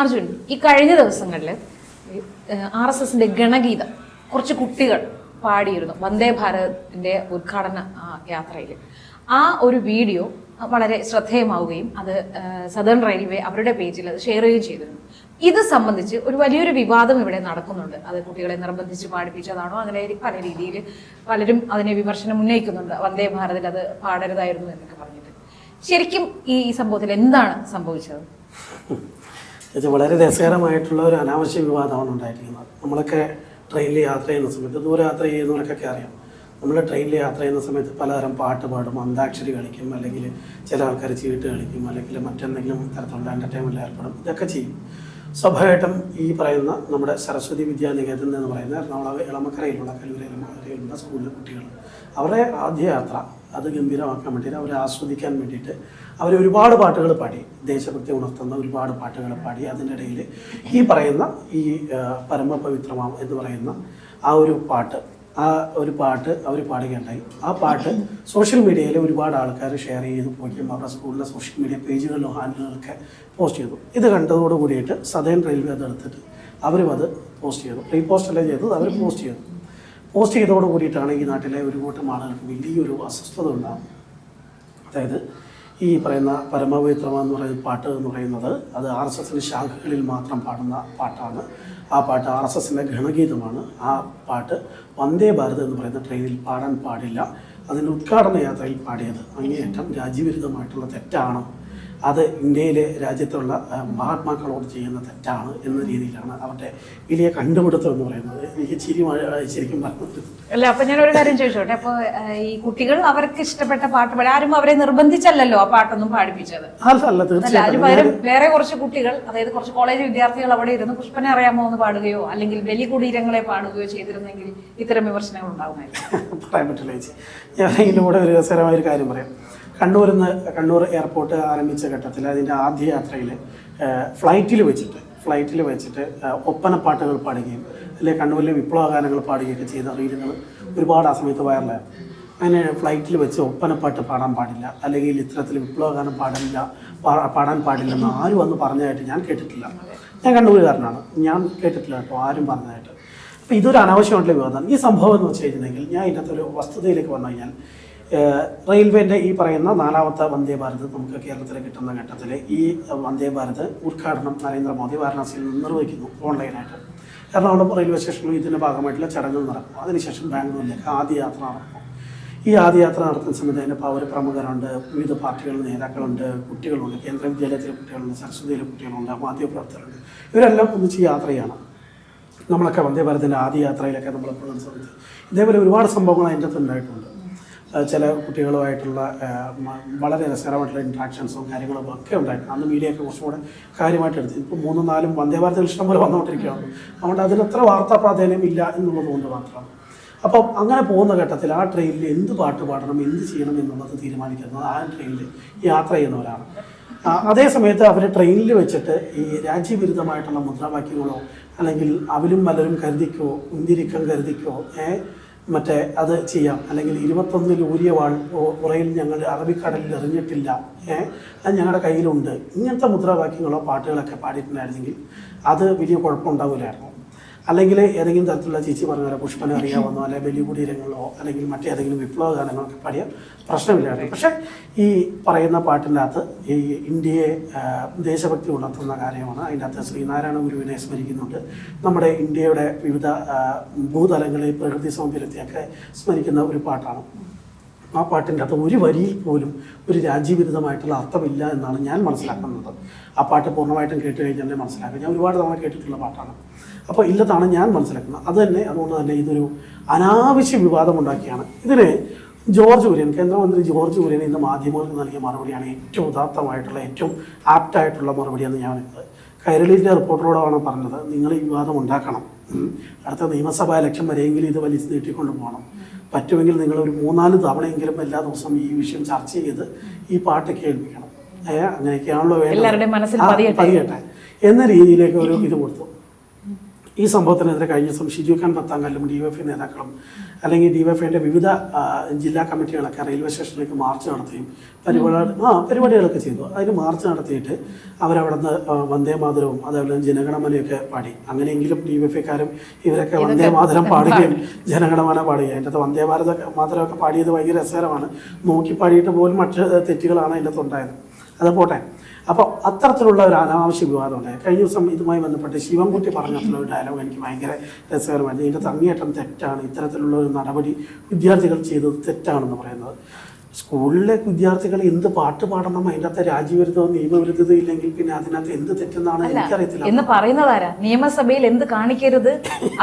അർജുൻ ഈ കഴിഞ്ഞ ദിവസങ്ങളിൽ ആർ എസ് എസിന്റെ ഗണഗീതം കുറച്ച് കുട്ടികൾ പാടിയിരുന്നു വന്ദേ ഭാരതിന്റെ ഉദ്ഘാടന യാത്രയിൽ ആ ഒരു വീഡിയോ വളരെ ശ്രദ്ധേയമാവുകയും അത് സദേൺ റെയിൽവേ അവരുടെ പേജിൽ അത് ഷെയർ ചെയ്യുകയും ചെയ്തിരുന്നു. ഇത് സംബന്ധിച്ച് ഒരു വലിയൊരു വിവാദം ഇവിടെ നടക്കുന്നുണ്ട്. അത് കുട്ടികളെ നിർബന്ധിച്ച് പാടിപ്പിച്ചതാണോ? അങ്ങനെ പല രീതിയിൽ പലരും അതിനെ വിമർശനം ഉന്നയിക്കുന്നുണ്ട്. വന്ദേ ഭാരതിൽ അത് പാടരുതായിരുന്നു എന്നൊക്കെ പറഞ്ഞിട്ട്. ശരിക്കും ഈ സംഭവത്തിൽ എന്താണ് സംഭവിച്ചത്? ഇത് വളരെ രസകരമായിട്ടുള്ള ഒരു അനാവശ്യ വിവാദമാണ് ഉണ്ടായിരിക്കുന്നത്. നമ്മളൊക്കെ ട്രെയിനിൽ യാത്ര ചെയ്യുന്ന സമയത്ത് ദൂരെ യാത്ര ചെയ്യുന്നവർക്കൊക്കെ അറിയാം. നമ്മൾ ട്രെയിനിൽ യാത്ര ചെയ്യുന്ന സമയത്ത് പലതരം പാട്ട് പാടും അന്താക്ഷരി കളിക്കും അല്ലെങ്കിൽ ചില ആൾക്കാർ ചീട്ട് കളിക്കും അല്ലെങ്കിൽ മറ്റെന്തെങ്കിലും തരത്തിലുള്ള എന്റർടൈൻമെന്റിൽ ഏർപ്പെടും. ഇതൊക്കെ ചെയ്യും. സ്വാഭാവികമായിട്ടും ഈ പറയുന്ന നമ്മുടെ സരസ്വതി വിദ്യാനികേതൻ എന്ന് പറയുന്ന എറണാകുളം ഇളമക്കരയിലുള്ള കല്ലൂരി ഇളമക്കരയിലുള്ള സ്കൂളിലെ കുട്ടികൾ അവരുടെ ആദ്യ യാത്ര അത് ഗംഭീരമാക്കാൻ വേണ്ടിയിട്ട് അവരെ ആസ്വദിക്കാൻ വേണ്ടിയിട്ട് അവർ ഒരുപാട് പാട്ടുകൾ പാടി ദേശഭക്തി ഉണർത്തുന്ന ഒരുപാട് പാട്ടുകൾ പാടി അതിന്റെ ഇടയിൽ ഈ പറയുന്ന ഈ പരമപവിത്രമാം എന്ന് പറയുന്ന ആ ഒരു പാട്ട് ആ ഒരു പാട്ട് അവർ പാടുകയുണ്ടായി. ആ പാട്ട് സോഷ്യൽ മീഡിയയിൽ ഒരുപാട് ആൾക്കാർ ഷെയർ ചെയ്ത് പോയിട്ടും അവരുടെ സ്കൂളിലെ സോഷ്യൽ മീഡിയ പേജുകളിലോ ഹാൻഡിലുകളൊക്കെ പോസ്റ്റ് ചെയ്തു. ഇത് കണ്ടതോട് കൂടിയിട്ട് സദേൺ റെയിൽവേ അത് എടുത്തിട്ട് അവരും അത് പോസ്റ്റ് ചെയ്തു. റീപോസ്റ്റ് അല്ലേ ചെയ്തത്? അവർ പോസ്റ്റ് ചെയ്തു. പോസ്റ്റ് ചെയ്തതോട് കൂടിയിട്ടാണ് ഈ നാട്ടിലെ ഒരു കൂട്ടം ആളുകൾക്ക് വലിയൊരു അസ്വസ്ഥത ഉണ്ടാകുന്നത്. അതായത് ഈ പറയുന്ന പരമപവിത്രമ എന്ന് പറയുന്ന പാട്ട് എന്ന് പറയുന്നത് അത് ആർ എസ് എസിന്റെ ശാഖകളിൽ മാത്രം പാടുന്ന പാട്ടാണ്. ആ പാട്ട് ആർ എസ് എസിന്റെ ഗണഗീതമാണ്. ആ പാട്ട് വന്ദേ ഭാരത് എന്ന് പറയുന്ന ട്രെയിനിൽ പാടാൻ പാടില്ല. അതിന്റെ ഉദ്ഘാടന യാത്രയിൽ പാടിയത് അങ്ങേയറ്റം രാജ്യവിരുദ്ധമായിട്ടുള്ള തെറ്റാണ്? അത് ഇന്ത്യയിലെ രാജ്യത്തുള്ള മഹാത്മാക്കളോട് ചെയ്യുന്ന തെറ്റാണ് എന്ന രീതിയിലാണ് അവരുടെ വലിയ കണ്ടുപിടുത്തം എന്ന് പറയുന്നത്. എനിക്ക് ചിരി മഴ ശരിക്കും പറഞ്ഞത് അല്ല അപ്പൊ ഞാൻ ഒരു കാര്യം ചോദിച്ചോട്ടെ? അപ്പൊ ഈ കുട്ടികൾ അവർക്ക് ഇഷ്ടപ്പെട്ട പാട്ട് പാടി ആരും അവരെ നിർബന്ധിച്ചല്ലല്ലോ ആ പാട്ടൊന്നും പാടിപ്പിച്ചത്? അല്ല തീർച്ചയായിട്ടും. വേറെ കുറച്ച് കുട്ടികൾ അതായത് കുറച്ച് കോളേജ് വിദ്യാർത്ഥികൾ അവിടെ ഇരുന്ന് പുഷ്പനെ അറിയാമോ എന്ന് പാടുകയോ അല്ലെങ്കിൽ വലിയ കുടീരങ്ങളെ പാടുകയോ ചെയ്തിരുന്നെങ്കിൽ ഇത്തരം വിമർശനങ്ങൾ ഉണ്ടാകുമായിരുന്നു പറയാൻ പറ്റില്ല ചേച്ചി. ഞാൻ ഇതിലൂടെ കൂടെ ഒരു രസകരമായ ഒരു കാര്യം പറയാം. കണ്ണൂരിൽ നിന്ന് കണ്ണൂർ എയർപോർട്ട് ആരംഭിച്ച ഘട്ടത്തിൽ അതിന്റെ ആദ്യ യാത്രയിൽ ഫ്ലൈറ്റിൽ വെച്ചിട്ട് ഫ്ലൈറ്റിൽ വെച്ചിട്ട് ഒപ്പനപ്പാട്ടുകൾ പാടുകയും അല്ലെങ്കിൽ കണ്ണൂരിലെ വിപ്ലവ ഗാനങ്ങൾ പാടുകയൊക്കെ ചെയ്ത റീലുകൾ ഒരുപാട് ആ സമയത്ത് വൈറലായിരുന്നു അങ്ങനെ ഫ്ലൈറ്റിൽ വെച്ച് ഒപ്പനപ്പാട്ട് പാടാൻ പാടില്ല അല്ലെങ്കിൽ ഇത്തരത്തിൽ വിപ്ലവ ഗാനം പാടില്ല പാടാൻ പാടില്ലെന്ന് ആരും വന്ന് പറഞ്ഞതായിട്ട് ഞാൻ കേട്ടിട്ടില്ല. ഞാൻ കണ്ണൂരുകാരനാണ് ഞാൻ കേട്ടിട്ടില്ല കേട്ടോ ആരും പറഞ്ഞതായിട്ട്. അപ്പോൾ ഇതൊരു അനാവശ്യമായിട്ടുള്ള വിവാദമാണ് ഈ സംഭവം എന്ന് വെച്ച് കഴിഞ്ഞിട്ടുണ്ടെങ്കിൽ ഞാൻ ഇതിനകത്തൊരു വസ്തുതയിലേക്ക് വന്നു കഴിഞ്ഞാൽ റെയിൽവേന്റെ ഈ പറയുന്ന നാലാമത്തെ വന്ദേ ഭാരത് നമുക്ക് കേരളത്തിൽ കിട്ടുന്ന ഘട്ടത്തിൽ ഈ വന്ദേ ഭാരത് ഉദ്ഘാടനം നരേന്ദ്രമോദി വാരണാസിയിൽ നിന്ന് നിർവഹിക്കുന്നു ഓൺലൈനായിട്ട്. എറണാകുളം റെയിൽവേ സ്റ്റേഷനിൽ ഇതിന്റെ ഭാഗമായിട്ടുള്ള ചടങ്ങുകൾ നടക്കും. അതിനുശേഷം ബാംഗ്ലൂരിലേക്ക് ആദ്യ യാത്ര നടക്കും. ഈ ആദ്യ യാത്ര നടത്തുന്ന സമയത്ത് അതിന്റെ പൗര പ്രമുഖരുണ്ട് വിവിധ പാർട്ടികളുടെ നേതാക്കളുണ്ട് കുട്ടികളുണ്ട് കേന്ദ്ര വിദ്യാലയത്തിലെ കുട്ടികളുണ്ട് സരസ്വതിയിലെ കുട്ടികളുണ്ട് മാധ്യമപ്രവർത്തകരുണ്ട്. ഇവരെല്ലാം ഒന്നിച്ച് യാത്രയാണ്. നമ്മളൊക്കെ വന്ദേ ഭാരതിന്റെ ആദ്യ യാത്രയിലൊക്കെ നമ്മൾ പോകുന്ന സമയത്ത് ഇതേപോലെ ഒരുപാട് സംഭവങ്ങൾ അതിന്റെ അകത്ത് ഉണ്ടായിട്ടുണ്ട്. ചില കുട്ടികളുമായിട്ടുള്ള വളരെ രസകരമായിട്ടുള്ള ഇൻട്രാക്ഷൻസും കാര്യങ്ങളും ഒക്കെ ഉണ്ടായിട്ടുണ്ട് അന്ന് മീഡിയ ഒക്കെ കുറച്ചും കൂടെ കാര്യമായിട്ട് എടുത്തു. ഇപ്പോൾ മൂന്നും നാലും വന്ദേ ഭാരതിൽ ഇഷ്ടം പോലെ വന്നുകൊണ്ടിരിക്കുകയാണ്. അതുകൊണ്ട് അതിനത്ര വാർത്താ പ്രാധാന്യം ഇല്ല എന്നുള്ളത് കൊണ്ട് മാത്രമാണ് അപ്പം അങ്ങനെ പോകുന്ന ഘട്ടത്തിൽ ആ ട്രെയിനിൽ എന്ത് പാട്ട് പാടണം എന്ത് ചെയ്യണം എന്നുള്ളത് തീരുമാനിക്കുന്നത് ആ ട്രെയിനിൽ യാത്ര ചെയ്യുന്നവരാണ്. അതേ സമയത്ത് അവർ ട്രെയിനിൽ വെച്ചിട്ട് ഈ രാജ്യവിരുദ്ധമായിട്ടുള്ള മുദ്രാവാക്യങ്ങളോ അല്ലെങ്കിൽ അവലും മലരും കരുതിക്കോ കുന്തിരിക്കം കരുതിക്കോ ഏ മറ്റേ അത് ചെയ്യാം. അല്ലെങ്കിൽ ഇരുപത്തൊന്നിൽ ഊരിയ വാൾ ഉറയിൽ ഞങ്ങൾ അറബിക്കടലിൽ എറിഞ്ഞിട്ടില്ല. ഏഹ് അത് ഞങ്ങളുടെ കയ്യിലുണ്ട്. ഇങ്ങനത്തെ മുദ്രാവാക്യങ്ങളോ പാട്ടുകളൊക്കെ പാടിയിട്ടുണ്ടായിരുന്നെങ്കിൽ അത് വലിയ കുഴപ്പമുണ്ടാവില്ലായിരുന്നു അല്ലെങ്കിൽ ഏതെങ്കിലും തരത്തിലുള്ള ചേച്ചി പറഞ്ഞ പോലെ പുഷ്പനെ അറിയാവുന്നോ അല്ലെങ്കിൽ വലിയ കുടീരങ്ങളോ അല്ലെങ്കിൽ മറ്റേതെങ്കിലും വിപ്ലവ ഗാനങ്ങളൊക്കെ പാടിയ പ്രശ്നമില്ലായിരുന്നു. പക്ഷേ ഈ പറയുന്ന പാട്ടിന്റെ അകത്ത് ഈ ഇന്ത്യയെ ദേശഭക്തി ഉണർത്തുന്ന കാര്യമാണ്. അതിന്റെ അകത്ത് ശ്രീനാരായണ ഗുരുവിനെ സ്മരിക്കുന്നുണ്ട്. നമ്മുടെ ഇന്ത്യയുടെ വിവിധ ഭൂതലങ്ങളിൽ പ്രകൃതി സൗന്ദര്യത്തെയൊക്കെ സ്മരിക്കുന്ന ഒരു പാട്ടാണ്. ആ പാട്ടിന്റെ അകത്ത് ഒരു വരിയിൽ പോലും ഒരു രാജ്യവിരുദ്ധമായിട്ടുള്ള അർത്ഥമില്ല എന്നാണ് ഞാൻ മനസ്സിലാക്കുന്നത്. ആ പാട്ട് പൂർണമായിട്ടും കേട്ട് കഴിഞ്ഞാൽ മനസ്സിലാക്കുക ഞാൻ ഒരുപാട് തവണ കേട്ടിട്ടുള്ള പാട്ടാണ്. അപ്പോൾ ഇല്ലതാണ് ഞാൻ മനസ്സിലാക്കുന്നത്. അത് തന്നെ അതുകൊണ്ട് തന്നെ ഇതൊരു അനാവശ്യ വിവാദം വിവാദമുണ്ടാക്കിയാണ് ഇതിന് ജോർജ് കുര്യൻ കേന്ദ്രമന്ത്രി ജോർജ് കുര്യൻ ഇന്ന് മാധ്യമങ്ങൾക്ക് നൽകിയ മറുപടിയാണ് ഏറ്റവും ഉദാത്തമായിട്ടുള്ള ഏറ്റവും ആപ്റ്റായിട്ടുള്ള മറുപടിയാണ് ഞാൻ എടുത്തത് കൈരളിന്റെ റിപ്പോർട്ടറോടാണ് പറഞ്ഞത് നിങ്ങൾ ഈ വിവാദം ഉണ്ടാക്കണം. അടുത്ത നിയമസഭാ ഇലക്ഷൻ വരെയെങ്കിലും ഇത് വലിച്ചു നീട്ടിക്കൊണ്ട് പോകണം. പറ്റുമെങ്കിൽ നിങ്ങൾ ഒരു മൂന്നാൽ തവണയെങ്കിലും എല്ലാ ദിവസവും ഈ വിഷയം ചർച്ച ചെയ്ത് ഈ പാട്ട് കേൾപ്പിക്കണം. ഏ അങ്ങനെയൊക്കെയാണല്ലോ. പതിയട്ടെ. എന്ന രീതിയിലേക്ക് ഒരു ഇത് കൊടുത്തു. ഈ സംഭവത്തിനെതിരെ കഴിഞ്ഞ ദിവസം ഷിജു ഖാൻ പത്താങ്കല്ലും ഡി വൈഫ് നേതാക്കളും അല്ലെങ്കിൽ ഡി വൈഫ് വിവിധ ജില്ലാ കമ്മിറ്റികളൊക്കെ റെയിൽവേ സ്റ്റേഷനിലേക്ക് മാർച്ച് നടത്തുകയും പരിപാടി ആ പരിപാടികളൊക്കെ ചെയ്തു. അതിന് മാർച്ച് നടത്തിയിട്ട് അവരവിടുന്ന് വന്ദേ മാതരവും അതേപോലെ ജനഗണമനയൊക്കെ പാടി. അങ്ങനെയെങ്കിലും ഡി വൈഫ് എക്കാരും ഇവരൊക്കെ വന്ദേ മാതരം പാടുകയും ജനഗണമന പാടുകയും അതിന്റെ അകത്ത് വന്ദേ ഭാരത മാതരമൊക്കെ പാടിയത് ഭയങ്കര രസകരമാണ്. നോക്കി പാടിയിട്ട് പോലും മറ്റ് തെറ്റുകളാണ് അതിന്റെ അകത്ത് ഉണ്ടായത്. അത് പോട്ടെ. അപ്പോൾ അത്തരത്തിലുള്ള ഒരു അനാവശ്യ വിവാദമുണ്ട്. കഴിഞ്ഞ ദിവസം ഇതുമായി ബന്ധപ്പെട്ട് ശിവൻകുട്ടി പറഞ്ഞിട്ടുള്ള ഒരു ഡയലോഗ് എനിക്ക് ഭയങ്കര രസകരമായിരുന്നു. ഇതിന്റെ തങ്ങിയേറ്റം തെറ്റാണ്. ഇത്തരത്തിലുള്ള ഒരു നടപടി വിദ്യാർത്ഥികൾ ചെയ്തത് തെറ്റാണെന്ന് പറയുന്നത്. സ്കൂളിലെ വിദ്യാർത്ഥികൾ എന്ത് പാട്ട് പാടണം അതിന്റെ അകത്ത് രാജ്യവിരുദ്ധവും നിയമവിരുദ്ധതയും ഇല്ലെങ്കിൽ പിന്നെ അതിനകത്ത് എന്ത് തെറ്റെന്നാണ് എനിക്കറിയത്തില്ല. എന്ന് പറയുന്നതാരാ നിയമസഭയിൽ എന്ത് കാണിക്കരുത്?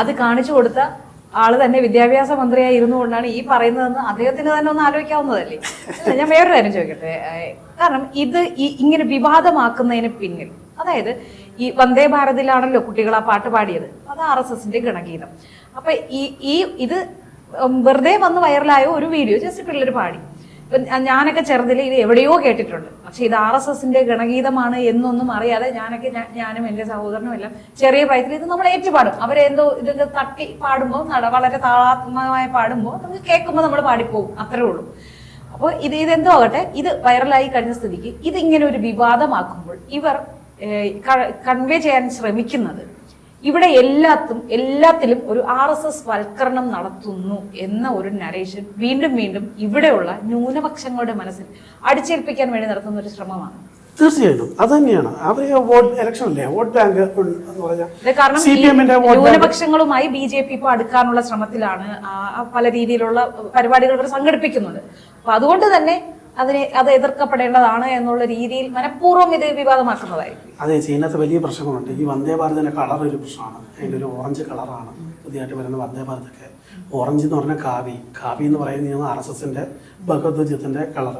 അത് കാണിച്ചു കൊടുത്ത ആൾ തന്നെ വിദ്യാഭ്യാസ മന്ത്രിയായി ഇരുന്നുകൊണ്ടാണ് ഈ പറയുന്നതെന്ന് അദ്ദേഹത്തിന് തന്നെ ഒന്ന് ആലോചിക്കാവുന്നതല്ലേ? ഞാൻ വേറൊരു കാര്യം ചോദിക്കട്ടെ. കാരണം ഇത് ഈ ഇങ്ങനെ വിവാദമാക്കുന്നതിന് പിന്നിൽ. അതായത് ഈ വന്ദേ ഭാരതിലാണല്ലോ കുട്ടികൾ ആ പാട്ട് പാടിയത്. അത് ആർ എസ് എസിന്റെ ഗണഗീതം. അപ്പൊ ഈ ഈ ഇത് വെറുതെ വന്ന് വൈറലായ ഒരു വീഡിയോ ജസ്റ്റ് പിള്ളേർ പാടി. ഞാനൊക്കെ ചെറുതിൽ ഇത് എവിടെയോ കേട്ടിട്ടുണ്ട്. പക്ഷെ ഇത് ആർ എസ് എസിന്റെ ഗണഗീതമാണ് എന്നൊന്നും അറിയാതെ ഞാനൊക്കെ ഞാനും എന്റെ സഹോദരനും എല്ലാം ചെറിയ പ്രായത്തിൽ ഇത് നമ്മൾ ഏറ്റുപാടും. അവരെന്തോ ഇതൊക്കെ തട്ടി പാടുമ്പോൾ വളരെ താളാത്മകമായി പാടുമ്പോൾ നമുക്ക് കേൾക്കുമ്പോൾ നമ്മൾ പാടിപ്പോകും. അത്രേ ഉള്ളൂ. അപ്പോൾ ഇത് ഇതെന്തോ ആകട്ടെ ഇത് വൈറലായി കഴിഞ്ഞ സ്ഥിതിക്ക് ഇതിങ്ങനെ ഒരു വിവാദമാക്കുമ്പോൾ ഇവർ കൺവേ ചെയ്യാൻ ശ്രമിക്കുന്നത് ഇവിടെ എല്ലാത്തും എല്ലാത്തിലും ഒരു ആർ എസ് എസ് വൽക്കരണം നടത്തുന്നു എന്ന ഒരു നരേഷൻ വീണ്ടും വീണ്ടും ഇവിടെയുള്ള ന്യൂനപക്ഷങ്ങളുടെ മനസ്സിൽ അടിച്ചേൽപ്പിക്കാൻ വേണ്ടി നടത്തുന്ന ഒരു ശ്രമമാണ്. തീർച്ചയായിട്ടും. അത് തന്നെയാണ്. അവർ വോട്ട് ഇലക്ഷൻ അല്ലേ? വോട്ട് ബാങ്ക് എന്ന് പറഞ്ഞാൽ സി പി എമ്മിന്റെ ന്യൂനപക്ഷങ്ങളുമായി ബി ജെ പി ഇപ്പൊ അടുക്കാനുള്ള ശ്രമത്തിലാണ് പല രീതിയിലുള്ള പരിപാടികൾ ഇവർ സംഘടിപ്പിക്കുന്നുണ്ട് അപ്പൊ അതുകൊണ്ട് തന്നെ അതിനെ അത് എതിർക്കപ്പെടേണ്ടതാണ് എന്നുള്ള രീതിയിൽ മനഃപൂർവം ഇത് വിവാദമാക്കുന്നതായിരിക്കും. അതെ ചീനത്ത് വലിയ പ്രശ്നങ്ങളുണ്ട്. ഈ വന്ദേ ഭാരതിന്റെ കളർ ഒരു പ്രശ്നമാണ്. അതിന്റെ ഒരു ഓറഞ്ച് കളറാണ് പുതിയതായിട്ട് വരുന്ന വന്ദേ ഭാരതൊക്കെ. ഓറഞ്ച് എന്ന് പറഞ്ഞ കാവി. കാവി എന്ന് പറയുന്നത് ആർ എസ് എസിന്റെ ഭഗവത്വജത്തിന്റെ കളർ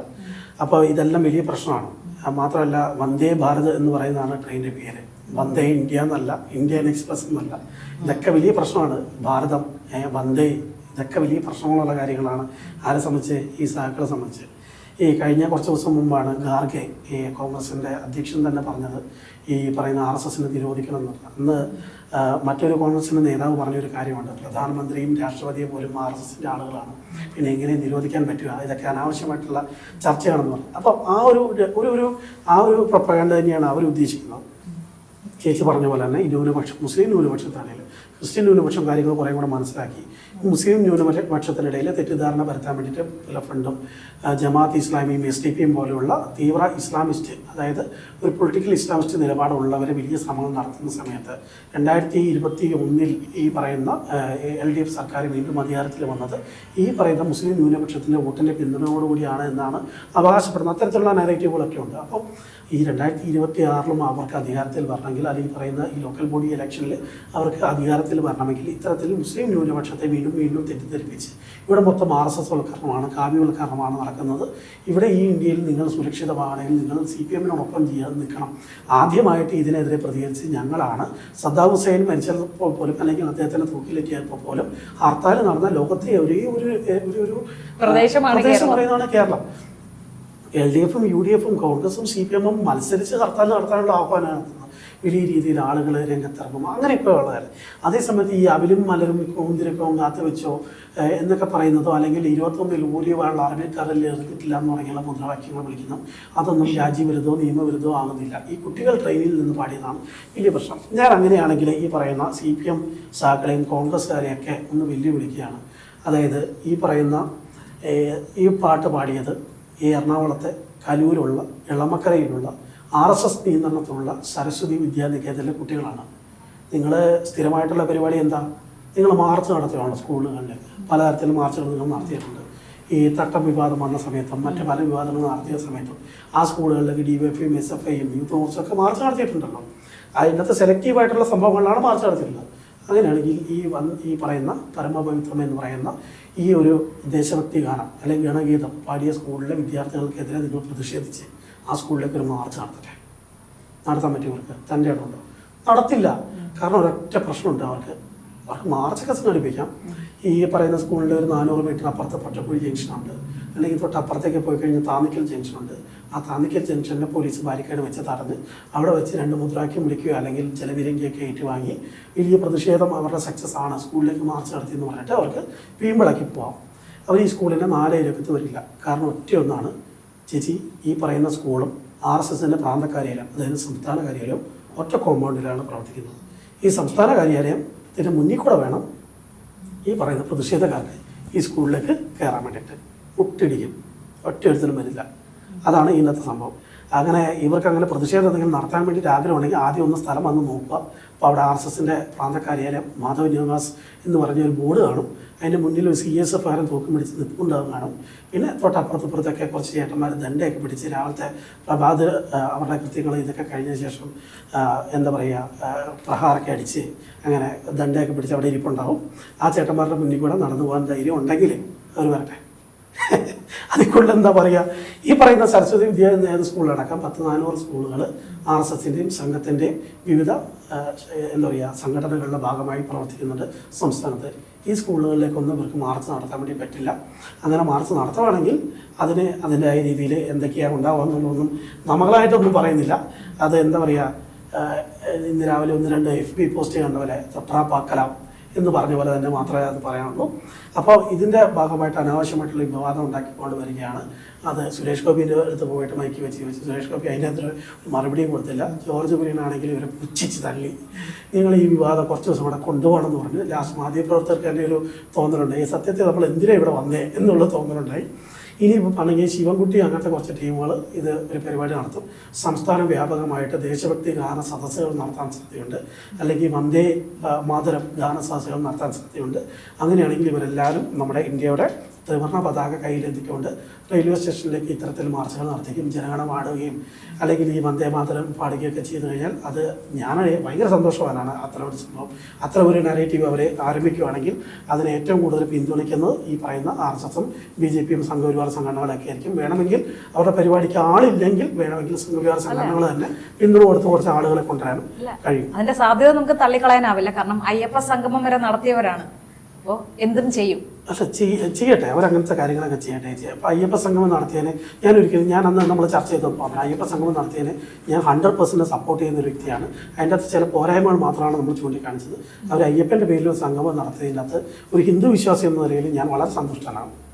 അപ്പോൾ ഇതെല്ലാം വലിയ പ്രശ്നമാണ്. മാത്രമല്ല വന്ദേ ഭാരത് എന്ന് പറയുന്നതാണ് ട്രെയിനിന്റെ പേര്. വന്ദേ ഇന്ത്യ എന്നല്ല ഇന്ത്യൻ എക്സ്പ്രസ് എന്നല്ല. ഇതൊക്കെ വലിയ പ്രശ്നമാണ്. ഭാരതം വന്ദേ ഇതൊക്കെ വലിയ പ്രശ്നങ്ങളുള്ള കാര്യങ്ങളാണ് ആരെ സംബന്ധിച്ച് ഈ സഹാക്കളെ സംബന്ധിച്ച്. ഈ കഴിഞ്ഞ കുറച്ച് ദിവസം മുമ്പാണ് ഖാർഗെ ഈ കോൺഗ്രസിന്റെ അധ്യക്ഷൻ തന്നെ പറഞ്ഞത് ഈ പറയുന്ന ആർ എസ് എസിനെ നിരോധിക്കണം എന്ന് പറഞ്ഞു. അന്ന് മറ്റൊരു കോൺഗ്രസിന്റെ നേതാവ് പറഞ്ഞൊരു കാര്യമുണ്ട്. പ്രധാനമന്ത്രിയും രാഷ്ട്രപതിയും പോലും ആർ എസ് എസിന്റെ ആളുകളാണ്. പിന്നെ എങ്ങനെ നിരോധിക്കാൻ പറ്റുക? ഇതൊക്കെ അനാവശ്യമായിട്ടുള്ള ചർച്ചയാണെന്ന് പറഞ്ഞു. അപ്പം ആ ഒരു ഒരു ഒരു ആ ഒരു പ്രൊപ്പഗാൻഡ തന്നെയാണ് അവർ ഉദ്ദേശിക്കുന്നത്. ചേച്ചി പറഞ്ഞ പോലെ തന്നെ ന്യൂനപക്ഷം മുസ്ലിം ന്യൂനപക്ഷത്താണെങ്കിൽ ക്രിസ്ത്യൻ ന്യൂനപക്ഷം കാര്യങ്ങൾ കുറേ കൂടെ മനസ്സിലാക്കി. മുസ്ലിം ന്യൂനപക്ഷത്തിനിടയിൽ തെറ്റിദ്ധാരണ വരുത്താൻ വേണ്ടിയിട്ട് പല ഫണ്ടും ആ, ജമാഅത്ത് ഇസ്ലാമിയും എസ് ഡി പിയും പോലെയുള്ള തീവ്ര ഇസ്ലാമിസ്റ്റ് അതായത് ഒരു പൊളിറ്റിക്കൽ ഇസ്ലാമിസ്റ്റ് നിലപാടുള്ളവരെ വലിയ ശ്രമങ്ങൾ നടത്തുന്ന സമയത്ത് രണ്ടായിരത്തി ഇരുപത്തി ഒന്നിൽ ഈ പറയുന്ന എൽ ഡി എഫ് സർക്കാർ വീണ്ടും അധികാരത്തിൽ വന്നത് ഈ പറയുന്ന മുസ്ലിം ന്യൂനപക്ഷത്തിന്റെ വോട്ടിന്റെ പിന്തുണയോടുകൂടിയാണ് എന്നാണ് അവകാശപ്പെടുന്നത്. അത്തരത്തിലുള്ള നാരേറ്റീവുകളൊക്കെ ഉണ്ട്. അപ്പോൾ ഈ രണ്ടായിരത്തി ഇരുപത്തി ആറിലും അവർക്ക് അധികാരത്തിൽ വരണമെങ്കിൽ അല്ലെങ്കിൽ പറയുന്ന ഈ ലോക്കൽ ബോഡി ഇലക്ഷനിൽ അവർക്ക് അധികാരത്തിൽ വരണമെങ്കിൽ ഇത്തരത്തിൽ മുസ്ലിം ന്യൂനപക്ഷത്തെ വീണ്ടും വീണ്ടും തെറ്റിദ്ധരിപ്പിച്ച് ഇവിടെ മൊത്തം ആർ എസ് എസ് വൽക്കരണമാണ് കാവ്യവൽക്കരണമാണ് നടക്കുന്നത്. ഇവിടെ ഈ ഇന്ത്യയിൽ നിങ്ങൾ സുരക്ഷിതമാണെങ്കിൽ നിങ്ങൾ സി പി എമ്മിനോടൊപ്പം ചെയ്യാൻ നിൽക്കണം. ആദ്യമായിട്ട് ഇതിനെതിരെ പ്രതികരിച്ച് ഞങ്ങളാണ്. സദ്ദാം ഹുസൈൻ മരിച്ചപ്പോൾ പോലും അല്ലെങ്കിൽ അദ്ദേഹത്തിനെ തൂക്കിലെത്തിയപ്പോൾ പോലും ഹർത്താൽ നടന്ന ലോകത്തെ ഒരേ ഒരു ഒരു പ്രദേശം പറയുന്നതാണ് കേരളം. എൽ ഡി എഫും യു ഡി എഫും കോൺഗ്രസും സി പി എമ്മും മത്സരിച്ച് ഹർത്താൽ നടത്താനുള്ള ആഹ്വാനമാണ് വലിയ രീതിയിൽ ആളുകൾ രംഗത്തിറങ്ങും. അങ്ങനെയൊക്കെ ഉള്ളത് അതേസമയത്ത് ഈ അവിലും മലരും കൂന്തിരക്കവും കാത്തു വെച്ചോ എന്നൊക്കെ പറയുന്നതോ അല്ലെങ്കിൽ ഇരുപത്തൊന്നിൽ ഊരിയുള്ള അറബിക്കാരിൽ എറിഞ്ഞിട്ടില്ല എന്ന് തുടങ്ങിയുള്ള മുദ്രാവാക്യങ്ങൾ വിളിക്കുന്നു. അതൊന്നും രാജ്യവിരുദ്ധോ നിയമവിരുദ്ധോ ആകുന്നില്ല. ഈ കുട്ടികൾ ട്രെയിനിൽ നിന്ന് പാടിയതാണ് വലിയ പ്രശ്നം. ഞാൻ അങ്ങനെയാണെങ്കിൽ ഈ പറയുന്ന സി പി എം സാക്കളെയും കോൺഗ്രസ്സുകാരെയൊക്കെ ഒന്ന് വെല്ലുവിളിക്കുകയാണ്. അതായത് ഈ പറയുന്ന ഈ പാട്ട് പാടിയത് ഈ എറണാകുളത്തെ കലൂരുള്ള എളമക്കരയിലുള്ള ആർ എസ് എസ് നിയന്ത്രണത്തിലുള്ള സരസ്വതി വിദ്യാനികേതനിലെ കുട്ടികളാണ്. നിങ്ങൾ സ്ഥിരമായിട്ടുള്ള പരിപാടി എന്താ? നിങ്ങൾ മാർച്ച് നടത്തുകയാണോ സ്കൂളുകളിൽ പലതരത്തിലും മാർച്ചുകൾ നിങ്ങൾ നടത്തിയിട്ടുണ്ട്. ഈ തട്ടം വിവാദം വന്ന സമയത്തും മറ്റു പല വിവാദങ്ങൾ നടത്തിയ സമയത്തും ആ സ്കൂളുകളിലേക്ക് ഡി വൈ എഫും എസ് എഫ് ഐയും യൂത്ത് കോൺഗ്രസ് ഒക്കെ മാർച്ച് നടത്തിയിട്ടുണ്ടല്ലോ. അതിനകത്ത് സെലക്റ്റീവായിട്ടുള്ള സംഭവങ്ങളിലാണ് മാർച്ച് നടത്തിയിട്ടുള്ളത്. അങ്ങനെയാണെങ്കിൽ ഈ വന്ന് ഈ പറയുന്ന പരമപവിത്രം എന്ന് പറയുന്ന ഈ ഒരു ദേശഭക്തി ഗാനം അല്ലെങ്കിൽ ഗണഗീതം പാടിയ സ്കൂളിലെ വിദ്യാർത്ഥികൾക്കെതിരെ നിങ്ങൾ പ്രതിഷേധിച്ച് ആ സ്കൂളിലേക്ക് ഒരു മാർച്ച് നടത്തട്ടെ. നടത്താൻ പറ്റിയവർക്ക് തന്റെ ഇടമുണ്ടോ? നടത്തില്ല. കാരണം ഒരൊറ്റ പ്രശ്നമുണ്ട് അവർക്ക്. അവർക്ക് മാർച്ചൊക്കെ സംഘടിപ്പിക്കാം. ഈ പറയുന്ന സ്കൂളിൽ ഒരു നാനൂറ് മീറ്റർ അപ്പുറത്ത് പൊറ്റക്കുഴി ജംഗ്ഷനുണ്ട്. അല്ലെങ്കിൽ തൊട്ടപ്പുറത്തേക്ക് പോയി കഴിഞ്ഞാൽ താന്നിക്കൽ ജംഗ്ഷനുണ്ട്. ആ താന്നിക്കൽ ജംഗ്ഷനിലെ പോലീസ് ബാരിക്കേഡ് വെച്ച് തടഞ്ഞ് അവിടെ വെച്ച് രണ്ട് മുദ്രാക്കി വിളിക്കുകയോ അല്ലെങ്കിൽ ജലവിരങ്കിയൊക്കെ ഏറ്റുവാങ്ങി വലിയ പ്രതിഷേധം അവരുടെ സക്സസ് ആണ്. സ്കൂളിലേക്ക് മാർച്ച് നടത്തി എന്ന് പറഞ്ഞിട്ട് അവർക്ക് വീമ്പിളക്കി പോവാം. അവർ ഈ സ്കൂളിന്റെ നാലയിലൊക്കത്ത് വരില്ല. കാരണം ഒറ്റയൊന്നാണ് ചേച്ചി ഈ പറയുന്ന സ്കൂളും ആർ എസ് എസിന്റെ പ്രാന്ത കാര്യാലയം അതായത് സംസ്ഥാന കാര്യാലയം ഒറ്റ കോമ്പൗണ്ടിലാണ് പ്രവർത്തിക്കുന്നത്. ഈ സംസ്ഥാന കാര്യാലയം ഇതിന്റെ മുന്നിൽ കൂടെ വേണം ഈ പറയുന്ന പ്രതിഷേധക്കാർക്ക് ഈ സ്കൂളിലേക്ക് കയറാൻ വേണ്ടിയിട്ട് മുട്ടിടിക്കും. ഒറ്റ ഒരുത്തരും വരില്ല. അതാണ് ഇന്നത്തെ സംഭവം. അങ്ങനെ ഇവർക്ക് അങ്ങനെ പ്രതിഷേധം എന്തെങ്കിലും നടത്താൻ വേണ്ടിയിട്ട് ആഗ്രഹമുണ്ടെങ്കിൽ ആദ്യം ഒന്ന് സ്ഥലം വന്ന് നോക്കുക. അപ്പോൾ അവിടെ ആർ എസ് എസിന്റെ പ്രാന്തകാര്യാലയം മാധവ് നിവാസ് എന്ന് പറഞ്ഞ ഒരു ബോർഡ് കാണും. അതിന്റെ മുന്നിൽ ഒരു സി എസ് എഫ് ആരും തൂക്കം പിടിച്ച് നിൽപ്പുണ്ടാകും കാണും. പിന്നെ തൊട്ടപ്പുറത്തപ്പുറത്തൊക്കെ കുറച്ച് ചേട്ടന്മാർ ദണ്ടയൊക്കെ പിടിച്ച് രാവിലത്തെ പ്രഭാത അവരുടെ കൃത്യങ്ങൾ ഇതൊക്കെ കഴിഞ്ഞ ശേഷം എന്താ പറയുക പ്രഹാറൊക്കെ അടിച്ച് അങ്ങനെ ദണ്ടയൊക്കെ പിടിച്ച് അവിടെ ഇരിപ്പുണ്ടാവും. ആ ചേട്ടന്മാരുടെ മുന്നിൽ കൂടെ നടന്നു പോകാൻ ധൈര്യം ഉണ്ടെങ്കിൽ അവർ വരട്ടെ. അതിക്കുള്ള എന്താ പറയുക ഈ പറയുന്ന സരസ്വതി വിദ്യാലയ സ്കൂളിലടക്കം പത്ത് നാനൂറ് സ്കൂളുകൾ ആർ എസ് എസിന്റെയും സംഘത്തിന്റെയും വിവിധ എന്താ പറയുക സംഘടനകളുടെ ഭാഗമായി പ്രവർത്തിക്കുന്നുണ്ട് സംസ്ഥാനത്ത്. ഈ സ്കൂളുകളിലേക്കൊന്നും ഇവർക്ക് മാർച്ച് നടത്താൻ വേണ്ടി പറ്റില്ല. അങ്ങനെ മാർച്ച് നടത്തുകയാണെങ്കിൽ അതിന് അതിന്റെതായ രീതിയിൽ എന്തൊക്കെയാണ് ഉണ്ടാവുക എന്നുള്ളതൊന്നും നമ്മളായിട്ടൊന്നും പറയുന്നില്ല. അത് എന്താ പറയുക ഇന്ന് രാവിലെ ഒന്ന് രണ്ട് എഫ് ബി പോസ്റ്റ് കണ്ട പോലെ തൊട്ടാപ്പാക്കലാം എന്ന് പറഞ്ഞ പോലെ തന്നെ മാത്രമേ അത് പറയാനുള്ളൂ. അപ്പോൾ ഇതിന്റെ ഭാഗമായിട്ട് അനാവശ്യമായിട്ടുള്ള വിവാദം ഉണ്ടാക്കിക്കൊണ്ട് വരികയാണ് അത് സുരേഷ് ഗോപിന്റെ അടുത്ത് പോയിട്ട് മയക്കി വെച്ച് ചോദിച്ചു. സുരേഷ് ഗോപി അതിന്റെ അത്ര മറുപടിയും കൊടുത്തില്ല. ജോർജ് കുര്യൻ ആണെങ്കിൽ ഇവരെ പുച്ഛിച്ച് തള്ളി. നിങ്ങൾ ഈ വിവാദം കുറച്ച് ദിവസം ഇവിടെ കൊണ്ടുപോകണം എന്ന് പറഞ്ഞ് ലാസ്റ്റ് മാധ്യമപ്രവർത്തകർക്ക് തന്നെ ഒരു തോന്നലുണ്ടായി. സത്യത്തിൽ നമ്മൾ എന്തിനാണ് ഇവിടെ വന്നേ എന്നുള്ള തോന്നലുണ്ടായി. ഇനിയിപ്പോൾ ആണെങ്കിൽ ശിവൻകുട്ടി അങ്ങനത്തെ കുറച്ച് ടീമുകൾ ഇത് ഒരു പരിപാടി നടത്തും. സംസ്ഥാന വ്യാപകമായിട്ട് ദേശഭക്തി ഗാന സദസ്സുകൾ നടത്താൻ സാധ്യതയുണ്ട്. അല്ലെങ്കിൽ വന്ദേ മാതരം ഗാന സദസ്സുകൾ നടത്താൻ സാധ്യതയുണ്ട്. അങ്ങനെയാണെങ്കിൽ ഇവരെല്ലാവരും നമ്മുടെ ഇന്ത്യയുടെ ത്രിവർണ പതാക കയ്യിലെത്തിക്കൊണ്ട് റെയിൽവേ സ്റ്റേഷനിലേക്ക് ഇത്തരത്തിൽ മാർച്ചുകൾ നടത്തിക്കും ജനഗണം ആടുകയും അല്ലെങ്കിൽ ഈ വന്ദേ മാതരം പാടുകയൊക്കെ ചെയ്തു കഴിഞ്ഞാൽ അത് ഞാൻ ഭയങ്കര സന്തോഷവാനാണ് അത്ര ഒരു സംഭവം. അത്ര ഒരു നരേറ്റീവ് അവരെ ആരംഭിക്കുകയാണെങ്കിൽ അതിനെ ഏറ്റവും കൂടുതൽ പിന്തുണയ്ക്കുന്നത് ഈ പറയുന്ന ആർ എസ് എസും ബി ജെ പിയും സംഘപരിവാർ സംഘടനകളൊക്കെ ആയിരിക്കും. വേണമെങ്കിൽ അവരുടെ പരിപാടിക്ക് ആളില്ലെങ്കിൽ വേണമെങ്കിൽ സംഘപരിവാർ സംഘടനകൾ തന്നെ പിന്തുണ കൊടുത്ത് കുറച്ച് ആളുകളെ കൊണ്ടുവരാനും കഴിയും. അതിന്റെ സാധ്യത നമുക്ക് തള്ളിക്കളയാനാവില്ല. കാരണം അയ്യപ്പ സംഗമം വരെ നടത്തിയവരാണ്. അപ്പോൾ എന്തും ചെയ്യും. പക്ഷെ ചെയ്യ- ചെയ്യട്ടെ. അവരങ്ങനത്തെ കാര്യങ്ങളൊക്കെ ചെയ്യട്ടെ. ചെയ്യ- അപ്പോൾ അയ്യപ്പ സംഗമം നടത്തിയതിന് ഞാൻ ഒരിക്കലും ഞാൻ അന്ന് നമ്മൾ ചർച്ച ചെയ്തപ്പോൾ അയ്യപ്പ സംഗമം നടത്തിയതിന് ഞാൻ ഹൺഡ്രഡ് പെർസെന്റ് സപ്പോർട്ട് ചെയ്യുന്ന ഒരു വ്യക്തിയാണ്. അതിന്റെ അകത്ത് ചില പോരായ്മകൾ മാത്രമാണ് നമ്മൾ ചൂണ്ടിക്കാണിച്ചത്. അവർ അയ്യപ്പന്റെ പേരിൽ ഒരു സംഗമം നടത്തിയതിന്റെ അകത്ത് ഒരു ഹിന്ദു വിശ്വാസി എന്ന നിലയിൽ ഞാൻ വളരെ സന്തുഷ്ടനാണ്.